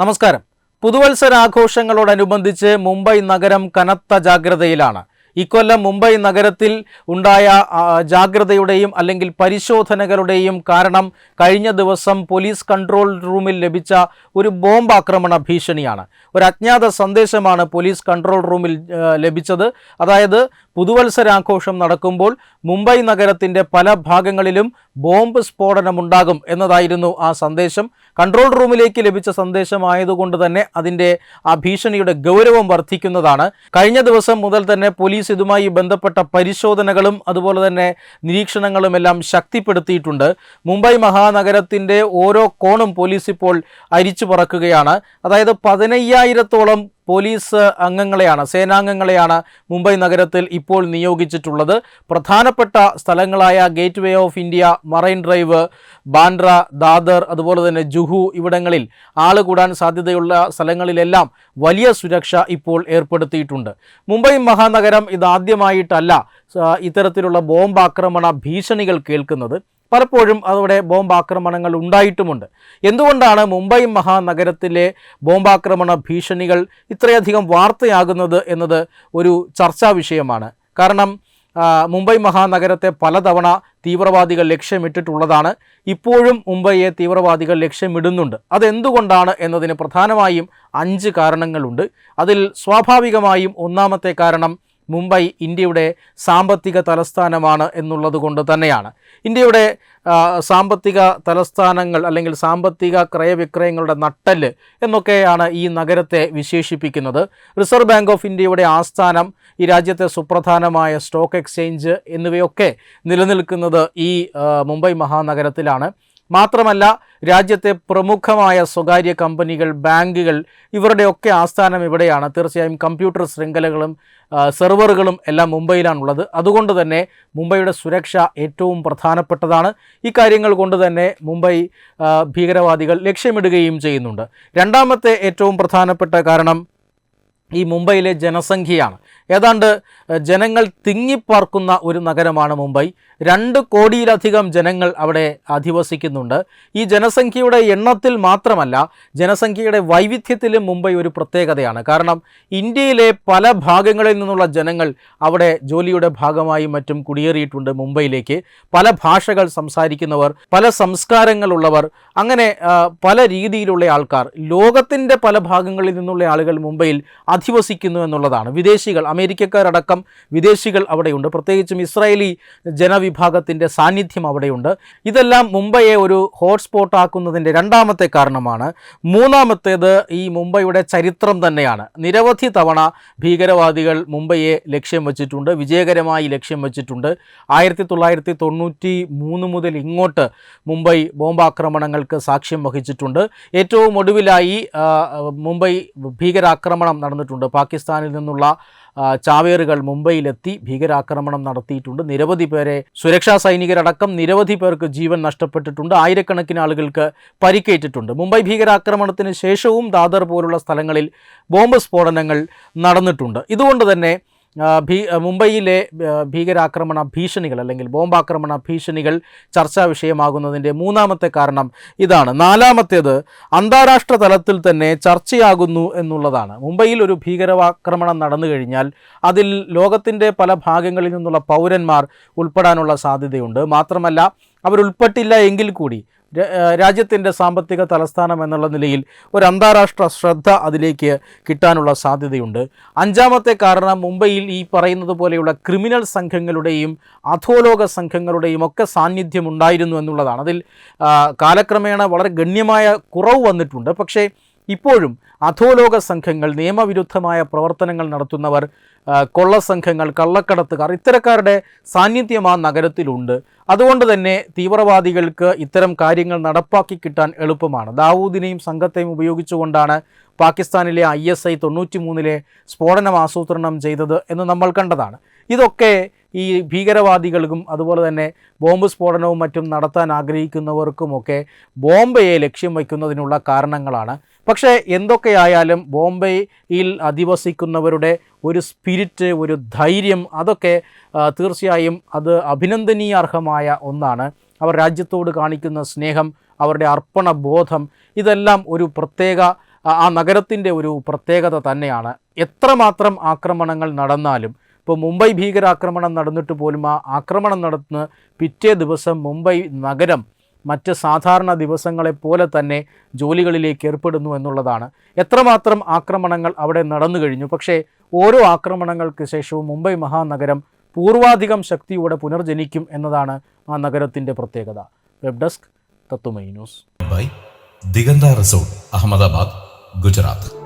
നമസ്കാരം. പുതുവത്സരാഘോഷങ്ങളോടനുബന്ധിച്ച് മുംബൈ നഗരം കനത്ത ജാഗ്രതയിലാണ്. ഇക്കൊല്ലം മുംബൈ നഗരത്തിൽ ഉണ്ടായ ജാഗ്രതയുടെയും അല്ലെങ്കിൽ പരിശോധനകളുടെയും കാരണം കഴിഞ്ഞ ദിവസം പോലീസ് കൺട്രോൾ റൂമിൽ ലഭിച്ച ഒരു ബോംബ് ആക്രമണ ഭീഷണിയാണ്. ഒരു അജ്ഞാത സന്ദേശമാണ് പോലീസ് കൺട്രോൾ റൂമിൽ ലഭിച്ചത്. അതായത് പുതുവത്സരാഘോഷം നടക്കുമ്പോൾ മുംബൈ നഗരത്തിന്റെ പല ഭാഗങ്ങളിലും ബോംബ് സ്ഫോടനമുണ്ടാകും എന്നതായിരുന്നു ആ സന്ദേശം. കൺട്രോൾ റൂമിലേക്ക് ലഭിച്ച സന്ദേശമായതുകൊണ്ട് തന്നെ അതിന്റെ ആ ഭീഷണിയുടെ ഗൗരവം വർദ്ധിക്കുന്നതാണ്. കഴിഞ്ഞ ദിവസം മുതൽ തന്നെ പോലീസ് ഇതുമായി ബന്ധപ്പെട്ട പരിശോധനകളും അതുപോലെ തന്നെ നിരീക്ഷണങ്ങളും എല്ലാം ശക്തിപ്പെടുത്തിയിട്ടുണ്ട്. മുംബൈ മഹാനഗരത്തിന്റെ ഓരോ കോണും പോലീസ് ഇപ്പോൾ അരിച്ചു പറക്കുകയാണ്. അതായത് പതിനയ്യായിരത്തോളം പോലീസ് അംഗങ്ങളെയാണ് സേനാംഗങ്ങളെയാണ് മുംബൈ നഗരത്തിൽ ഇപ്പോൾ നിയോഗിച്ചിട്ടുള്ളത്. പ്രധാനപ്പെട്ട സ്ഥലങ്ങളായ gateway of India marine drive Bandra Dadar അതുപോലെ തന്നെ ജുഹു ഇവിടങ്ങളിൽ ആൾ കൂടാൻ സാധ്യതയുള്ള സ്ഥലങ്ങളിലെല്ലാം വലിയ സുരക്ഷ ഇപ്പോൾ ഏർപ്പെടുത്തിയിട്ടുണ്ട്. മുംബൈ മഹാനഗരം ഇതാദ്യമായിട്ടല്ല ഇത്തരത്തിലുള്ള ബോംബ് ആക്രമണ ഭീഷണികൾ കേൾക്കുന്നത്. പലപ്പോഴും അവിടെ ബോംബാക്രമണങ്ങൾ ഉണ്ടായിട്ടുമുണ്ട്. എന്തുകൊണ്ടാണ് മുംബൈ മഹാനഗരത്തിലെ ബോംബാക്രമണ ഭീഷണികൾ ഇത്രയധികം വാർത്തയാകുന്നത് എന്നത് ഒരു ചർച്ചാ വിഷയമാണ്. കാരണം മുംബൈ മഹാനഗരത്തെ പലതവണ തീവ്രവാദികൾ ലക്ഷ്യമിട്ടിട്ടുള്ളതാണ്. ഇപ്പോഴും മുംബൈയെ തീവ്രവാദികൾ ലക്ഷ്യമിടുന്നുണ്ട്. അതെന്തുകൊണ്ടാണ് എന്നതിന് പ്രധാനമായും അഞ്ച് കാരണങ്ങളുണ്ട്. അതിൽ സ്വാഭാവികമായും ഒന്നാമത്തെ കാരണം മുംബൈ ഇന്ത്യയുടെ സാമ്പത്തിക തലസ്ഥാനമാണ് എന്നുള്ളത് കൊണ്ട് തന്നെയാണ്. ഇന്ത്യയുടെ സാമ്പത്തിക തലസ്ഥാനങ്ങൾ അല്ലെങ്കിൽ സാമ്പത്തിക ക്രയവിക്രയങ്ങളുടെ നട്ടൽ എന്നൊക്കെയാണ് ഈ നഗരത്തെ വിശേഷിപ്പിക്കുന്നത്. റിസർവ് ബാങ്ക് ഓഫ് ഇന്ത്യയുടെ ആസ്ഥാനം ഈ രാജ്യത്തെ സുപ്രധാനമായ സ്റ്റോക്ക് എക്സ്ചേഞ്ച് എന്നിവയൊക്കെ നിലനിൽക്കുന്നത് ഈ മുംബൈ മഹാനഗരത്തിലാണ്. മാത്രമല്ല രാജ്യത്തെ പ്രമുഖമായ സ്വകാര്യ കമ്പനികൾ ബാങ്കുകൾ ഇവരുടെയൊക്കെ ആസ്ഥാനം ഇവിടെയാണ്. തീർച്ചയായും കമ്പ്യൂട്ടർ ശൃംഖലകളും സെർവറുകളും എല്ലാം മുംബൈയിലാണുള്ളത്. അതുകൊണ്ട് തന്നെ മുംബൈയുടെ സുരക്ഷ ഏറ്റവും പ്രധാനപ്പെട്ടതാണ്. ഈ കാര്യങ്ങൾ കൊണ്ട് തന്നെ മുംബൈ ഭീകരവാദികൾ ലക്ഷ്യമിടുകയും ചെയ്യുന്നുണ്ട്. രണ്ടാമത്തെ ഏറ്റവും പ്രധാനപ്പെട്ട കാരണം ഈ മുംബൈയിലെ ജനസംഖ്യയാണ്. ഏതാണ്ട് ജനങ്ങൾ തിങ്ങിപ്പാർക്കുന്ന ഒരു നഗരമാണ് മുംബൈ. രണ്ട് കോടിയിലധികം ജനങ്ങൾ അവിടെ അധിവസിക്കുന്നുണ്ട്. ഈ ജനസംഖ്യയുടെ എണ്ണത്തിൽ മാത്രമല്ല ജനസംഖ്യയുടെ വൈവിധ്യത്തിലും മുംബൈ ഒരു പ്രത്യേകതയാണ്. കാരണം ഇന്ത്യയിലെ പല ഭാഗങ്ങളിൽ നിന്നുള്ള ജനങ്ങൾ അവിടെ ജോലിയുടെ ഭാഗമായി മറ്റും കുടിയേറിയിട്ടുണ്ട് മുംബൈയിലേക്ക്. പല ഭാഷകൾ സംസാരിക്കുന്നവർ പല സംസ്കാരങ്ങളുള്ളവർ അങ്ങനെ പല രീതിയിലുള്ള ആൾക്കാർ. ലോകത്തിന്റെ പല ഭാഗങ്ങളിൽ നിന്നുള്ള ആളുകൾ മുംബൈയിൽ അധിവസിക്കുന്നു എന്നുള്ളതാണ്. വിദേശികൾ അമേരിക്കക്കാരടക്കം വിദേശികൾ അവിടെയുണ്ട്. പ്രത്യേകിച്ചും ഇസ്രായേലി ജനവിഭാഗത്തിന്റെ സാന്നിധ്യം അവിടെയുണ്ട്. ഇതെല്ലാം മുംബൈയെ ഒരു ഹോട്ട്സ്പോട്ട് ആക്കുന്നതിന്റെ രണ്ടാമത്തെ കാരണമാണ്. മൂന്നാമത്തേത് ഈ മുംബൈയുടെ ചരിത്രം തന്നെയാണ്. നിരവധി തവണ ഭീകരവാദികൾ മുംബൈയെ ലക്ഷ്യം വച്ചിട്ടുണ്ട് വിജയകരമായി ലക്ഷ്യം വച്ചിട്ടുണ്ട്. ആയിരത്തി തൊള്ളായിരത്തി തൊണ്ണൂറ്റി മൂന്ന് മുതൽ ഇങ്ങോട്ട് മുംബൈ ബോംബാക്രമണങ്ങൾക്ക് സാക്ഷ്യം വഹിച്ചിട്ടുണ്ട്. ഏറ്റവും ഒടുവിലായി മുംബൈ ഭീകരാക്രമണം നടന്നിട്ടുണ്ട്. പാകിസ്ഥാനിൽ നിന്നുള്ള ചാവേറുകൾ മുംബൈയിലെത്തി ഭീകരാക്രമണം നടത്തിയിട്ടുണ്ട്. നിരവധി പേരെ സുരക്ഷാ സൈനികരടക്കം നിരവധി പേർക്ക് ജീവൻ നഷ്ടപ്പെട്ടിട്ടുണ്ട്. ആയിരക്കണക്കിന് ആളുകൾക്ക് പരിക്കേറ്റിട്ടുണ്ട്. മുംബൈ ഭീകരാക്രമണത്തിന് ശേഷവും ദാദർ പോലുള്ള സ്ഥലങ്ങളിൽ ബോംബ് സ്ഫോടനങ്ങൾ നടന്നിട്ടുണ്ട്. ഇതുകൊണ്ട് തന്നെ ഭീ മുംബൈയിലെ ഭീകരാക്രമണ ഭീഷണികൾ അല്ലെങ്കിൽ ബോംബാക്രമണ ഭീഷണികൾ ചർച്ചാ വിഷയമാകുന്നതിന്റെ മൂന്നാമത്തെ കാരണം ഇതാണ്. നാലാമത്തേത് അന്താരാഷ്ട്ര തലത്തിൽ തന്നെ ചർച്ചയാകുന്നു എന്നുള്ളതാണ്. മുംബൈയിൽ ഒരു ഭീകരാക്രമണം നടന്നു കഴിഞ്ഞാൽ അതിൽ ലോകത്തിന്റെ പല ഭാഗങ്ങളിൽ നിന്നുള്ള പൗരന്മാർ ഉൾപ്പെടാനുള്ള സാധ്യതയുണ്ട്. മാത്രമല്ല അവരുൾപ്പെട്ടില്ല എങ്കിൽ കൂടി രാജ്യത്തിന്റെ സാമ്പത്തിക തലസ്ഥാനം എന്നുള്ള നിലയിൽ ഒരു അന്താരാഷ്ട്ര ശ്രദ്ധ അതിലേക്ക് കിട്ടാനുള്ള സാധ്യതയുണ്ട്. അഞ്ചാമത്തെ കാരണം മുംബൈയിൽ ഈ പറയുന്നത് പോലെയുള്ള ക്രിമിനൽ സംഘങ്ങളുടെയും അധോലോക സംഘങ്ങളുടെയും ഒക്കെ സാന്നിധ്യം ഉണ്ടായിരുന്നു എന്നുള്ളതാണ്. അതിൽ കാലക്രമേണ വളരെ ഗണ്യമായ കുറവ് വന്നിട്ടുണ്ട്. പക്ഷേ ഇപ്പോഴും അധോലോക സംഘങ്ങൾ നിയമവിരുദ്ധമായ പ്രവർത്തനങ്ങൾ നടത്തുന്നവർ കൊള്ളസംഘങ്ങൾ കള്ളക്കടത്തുകാർ ഇത്തരക്കാരുടെ സാന്നിധ്യം ആ നഗരത്തിലുണ്ട്. അതുകൊണ്ട് തന്നെ തീവ്രവാദികൾക്ക് ഇത്തരം കാര്യങ്ങൾ നടപ്പാക്കി കിട്ടാൻ എളുപ്പമാണ്. ദാവൂദിനെയും സംഘത്തെയും ഉപയോഗിച്ചുകൊണ്ടാണ് പാകിസ്ഥാനിലെ ഐ എസ് ഐ തൊണ്ണൂറ്റി മൂന്നിലെ സ്ഫോടനം ആസൂത്രണം ചെയ്തത് എന്ന് നമ്മൾ കണ്ടതാണ്. ഇതൊക്കെ ഈ ഭീകരവാദികൾക്കും അതുപോലെ തന്നെ ബോംബ് സ്ഫോടനവും മറ്റും നടത്താൻ ആഗ്രഹിക്കുന്നവർക്കുമൊക്കെ ബോംബെയെ ലക്ഷ്യം വയ്ക്കുന്നതിനുള്ള കാരണങ്ങളാണ്. പക്ഷേ എന്തൊക്കെയായാലും ബോംബെയിൽ അധിവസിക്കുന്നവരുടെ ഒരു സ്പിരിറ്റ് ഒരു ധൈര്യം അതൊക്കെ തീർച്ചയായും അത് അഭിനന്ദനീയാർഹമായ ഒന്നാണ്. അവർ രാജ്യത്തോട് കാണിക്കുന്ന സ്നേഹം അവരുടെ അർപ്പണബോധം ഇതെല്ലാം ഒരു പ്രത്യേക ആ- നഗരത്തിന്റെ ഒരു പ്രത്യേകത തന്നെയാണ്. എത്രമാത്രം ആക്രമണങ്ങൾ നടന്നാലും ഇപ്പോൾ മുംബൈ ഭീകരാക്രമണം നടന്നിട്ട് പോലും ആ ആക്രമണം നടന്ന് പിറ്റേ ദിവസം മുംബൈ നഗരം മറ്റ് സാധാരണ ദിവസങ്ങളെപ്പോലെ തന്നെ ജോലികളിലേക്ക് ഏർപ്പെടുന്നു എന്നുള്ളതാണ്. എത്രമാത്രം ആക്രമണങ്ങൾ അവിടെ നടന്നു കഴിഞ്ഞു. പക്ഷേ ഓരോ ആക്രമണങ്ങൾക്ക് ശേഷവും മുംബൈ മഹാനഗരം പൂർവാധികം ശക്തിയോടെ പുനർജനിക്കും എന്നതാണ് ആ നഗരത്തിന്റെ പ്രത്യേകത. വെബ് ഡെസ്ക് തത്തുമൈ ന്യൂസ്. ദിഗന്ത റിസോർട്ട് അഹമ്മദാബാദ് ഗുജറാത്ത്.